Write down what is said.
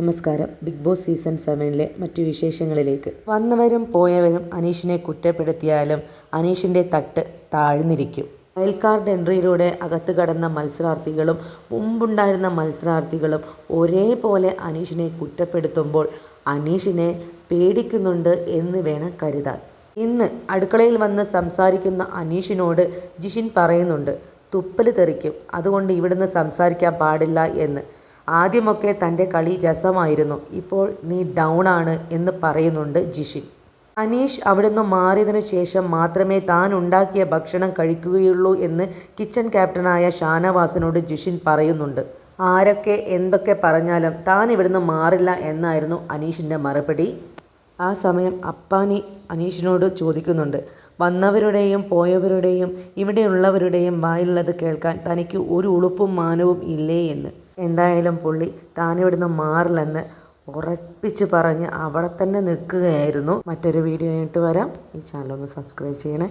നമസ്കാരം. Big boss season സെവനിലെ മറ്റു വിശേഷങ്ങളിലേക്ക്. വന്നവരും പോയവരും അനീഷിനെ കുറ്റപ്പെടുത്തിയാലും അനീഷിന്റെ തട്ട് താഴ്ന്നിരിക്കും. കാർഡ് എൻട്രിയിലൂടെ അകത്ത് കടന്ന മത്സരാർത്ഥികളും മുമ്പുണ്ടായിരുന്ന മത്സരാർത്ഥികളും ഒരേപോലെ അനീഷിനെ കുറ്റപ്പെടുത്തുമ്പോൾ അനീഷിനെ പേടിക്കുന്നുണ്ട് എന്ന് വേണം കരുതാൻ. ഇന്ന് അടുക്കളയിൽ വന്ന് സംസാരിക്കുന്ന അനീഷിനോട് ജിഷിൻ പറയുന്നുണ്ട് തുപ്പൽ തെറിക്കും. അതുകൊണ്ട് ഇവിടുന്ന് സംസാരിക്കാൻ പാടില്ല എന്ന്. ആദ്യമൊക്കെ തന്റെ കളി രസമായിരുന്നു. ഇപ്പോൾ നീ ഡൗൺ ആണ് എന്ന് പറയുന്നുണ്ട് ജിഷിൻ. അനീഷ് അവിടുന്ന് മാറിയതിനു ശേഷം മാത്രമേ താൻ ഉണ്ടാക്കിയ ഭക്ഷണം കഴിക്കുകയുള്ളൂ എന്ന് കിച്ചൺ ക്യാപ്റ്റനായ ഷാനവാസിനോട് ജിഷിൻ പറയുന്നുണ്ട്. ആരൊക്കെ എന്തൊക്കെ പറഞ്ഞാലും താൻ ഇവിടുന്ന് മാറില്ല എന്നായിരുന്നു അനീഷിന്റെ മറുപടി. ആ സമയം അപ്പാനി അനീഷിനോട് ചോദിക്കുന്നുണ്ട്. വന്നവരുടെയും പോയവരുടെയും ഇവിടെയുള്ളവരുടെയും വായിലുള്ളത് കേൾക്കാൻ തനിക്ക് ഒരു ഉളുപ്പും മാനവും ഇല്ലേ എന്ന്. എന്തായാലും പുള്ളി താനിവിടുന്ന് മാറില്ലെന്ന് ഉറപ്പിച്ച് പറഞ്ഞ് അവിടെ തന്നെ നിൽക്കുകയായിരുന്നു. മറ്റൊരു വീഡിയോ ആയിട്ട് വരാം. ഈ ചാനൽ ഒന്ന് സബ്സ്ക്രൈബ് ചെയ്യണേ.